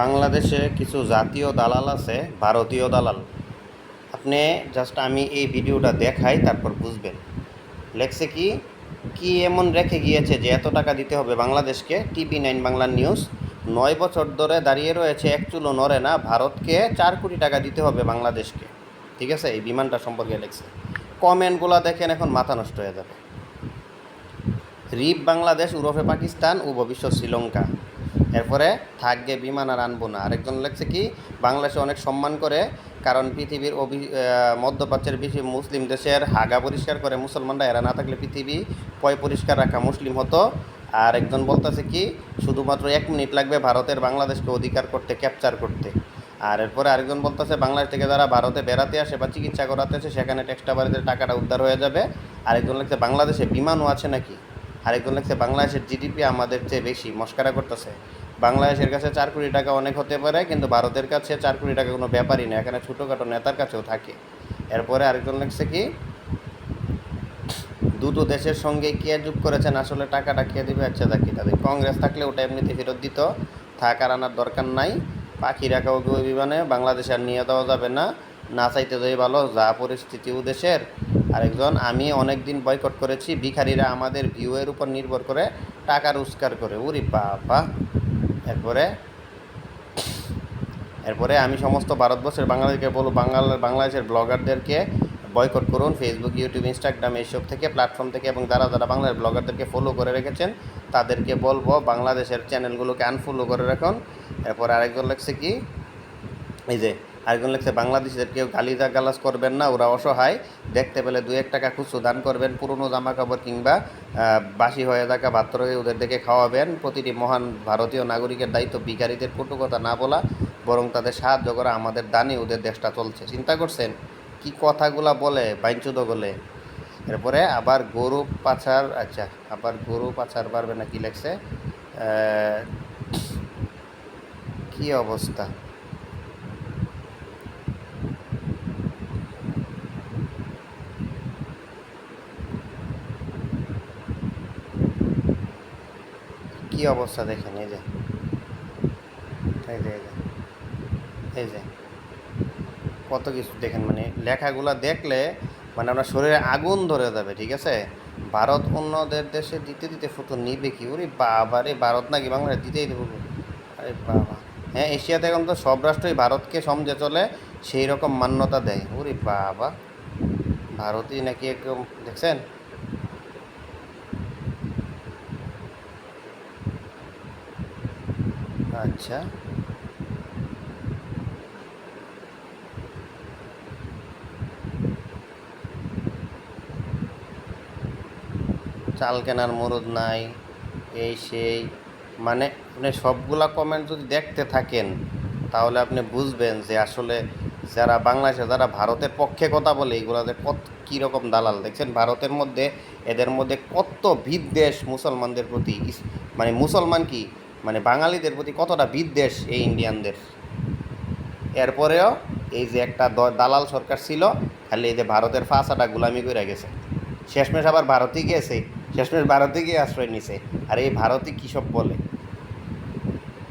বাংলাদেশে কিছু জাতীয় দালাল আছে, ভারতীয় দালাল। আপনি জাস্ট আমি এই ভিডিওটা দেখাই, তারপর বুঝবেন। লেখছে কি কি এমন রেখে গিয়েছে যে এত টাকা দিতে হবে বাংলাদেশকে? TV nine Bangla news. নয় বছর ধরে দাঁড়িয়ে রয়েছে, এক চুলো নড়ে না। ভারতকে চার কোটি টাকা দিতে হবে বাংলাদেশকে। ঠিক আছে? এই বিমানটা সম্পর্কে লেখছে। কমেন্টগুলো দেখেন, এখন মাথা নষ্ট হয়ে যাবে। রিপ বাংলাদেশ, উরফে পাকিস্তান, ও ভবিষ্যৎ শ্রীলঙ্কা। এরপরে থাকবে বিমান আর আনব না। আরেকজন লেখছে কি, বাংলাদেশে অনেক সম্মান করে, কারণ পৃথিবীর অভি মধ্যপ্রাচ্যের বেশি মুসলিম দেশের হাগা পরিষ্কার করে মুসলমানরা, এরা না থাকলে পৃথিবী পয় পরিষ্কার রাখা মুসলিম হতো। আর একজন বলতেছে কি, শুধুমাত্র এক মিনিট লাগবে ভারতের বাংলাদেশকে অধিকার করতে ক্যাপচার করতে। আর এরপরে আরেকজন বলতেছে, বাংলাদেশ থেকে যারা ভারতে বেড়াতে আসে বা চিকিৎসা করাতে আসে, সেখানে ট্যাক্সটা বাড়িতে টাকাটা উদ্ধার হয়ে যাবে। আরেকজন লিখছে, বাংলাদেশে বিমানও আছে নাকি? আরেকজন লিখছে, বাংলাদেশের জিডিপি আমাদের চেয়ে বেশি, মস্কারা করতেছে। বাংলাদেশের কাছে চার কোটি টাকা অনেক হতে পারে, কিন্তু ভারতের কাছে চার কোটি টাকা কোনো ব্যাপারই না এখানে ছোটোখাটো নেতার কাছেও থাকে। এরপরে আরেকজন লিখছে কি, দুটো দেশের সঙ্গে কে যোগ করেছেন, আসলে টাকাটা কে দিবে আচ্ছা দেখি তাদের। কংগ্রেস থাকলে ওটা এমনিতে ফেরত দিত। থাকার আনার দরকার নাই। পাখি রাখা ওই বিমানে, বাংলাদেশে আর নিয়ে দেওয়া যাবে না। না চাইতে যাই ভালো, যা পরিস্থিতি ও দেশের। আরেকজন, আমি অনেক দিন বয়কট করেছি, ভিখারিরা আমাদের ভিউয়ের উপর নির্ভর করে টাকা রোজগার করে। উরি বাবা। এরপরে এরপরে আমি সমস্ত ভারতবর্ষের বাঙালিকে বলব, বাঙাল, বাংলাদেশের ব্লগারদেরকে বয়কট করুন ফেসবুক ইউটিউব ইনস্টাগ্রাম এইসব থেকে প্ল্যাটফর্ম থেকে, এবং যারা যারা বাংলার ব্লগারদেরকে ফলো করে রেখেছেন, তাদেরকে বলব বাংলাদেশের চ্যানেলগুলোকে আনফলো করে রাখুন। এরপরে আরেকজন লাগছে কি? এই যে আরেকজন লিখছে, বাংলাদেশিদের কেউ গালিদা গালাজ করবেন না, ওরা অসহায়। দেখতে পেলে দু এক টাকা খুচরো দান করবেন, পুরনো জামা কাপড় কিংবা বাসি হয়ে থাকা পাত্র ওদের দেখে খাওয়াবেন। প্রতিটি মহান ভারতীয় নাগরিকের দায়িত্ব ভিখারিদের কটু কথা না বলা, বরং তাদের সাহায্য করা আমাদের দানে ওদের দেশটা চলছে। চিন্তা করছেন? কি কথাগুলা বলে বাইঞ্চুদ বলে এরপরে আবার গরু পাছার আচ্ছা আবার গরু পাছার পারবে না কি লেখছে? কি অবস্থা? কি অবস্থা দেখেন, এই যে। এই যে এই যে কত কিছু দেখেন মানে লেখাগুলা দেখলে মানে আপনার শরীরে আগুন ধরে যাবে, ঠিক আছে? ভারত অন্যদের দেশে দিতে দিতে ফুটো নিবে কি? ওরে বাবা রে, ভারত নাকি বাংলাদেশ দিতেই দেবো। আরে বাবা। হ্যাঁ এশিয়াতে এখন তো সব রাষ্ট্রই ভারতকে সমঝে চলে, সেই রকম মান্যতা দেয়। ওরে বাবা। ভারতই নাকি একদম, দেখছেন? আচ্ছা। চাল কেনার মরদ নাই, এই সেই। মানে আপনি সবগুলা কমেন্ট যদি দেখতে থাকেন, তাহলে আপনি বুঝবেন যে আসলে যারা বাংলাদেশে, যারা ভারতের পক্ষে কথা বলে এইগুলাতে কত কীরকম দালাল। দেখছেন, ভারতের মধ্যে, এদের মধ্যে কত বিদ্বেষ মুসলমানদের প্রতি। মানে মুসলমান কি? মানে বাঙালিদের প্রতি কতটা বিদ্বেষ এই ইন্ডিয়ানদের। এরপরেও এই যে একটা দালাল সরকার ছিল, খালি এই যে ভারতের ফাঁসাটা গুলামি করে গেছে। শেষমেশ আবার ভারতে গিয়েছে, শেষমেশ ভারতে গিয়ে আশ্রয় নিছে। আর এই ভারতে কী সব বলে?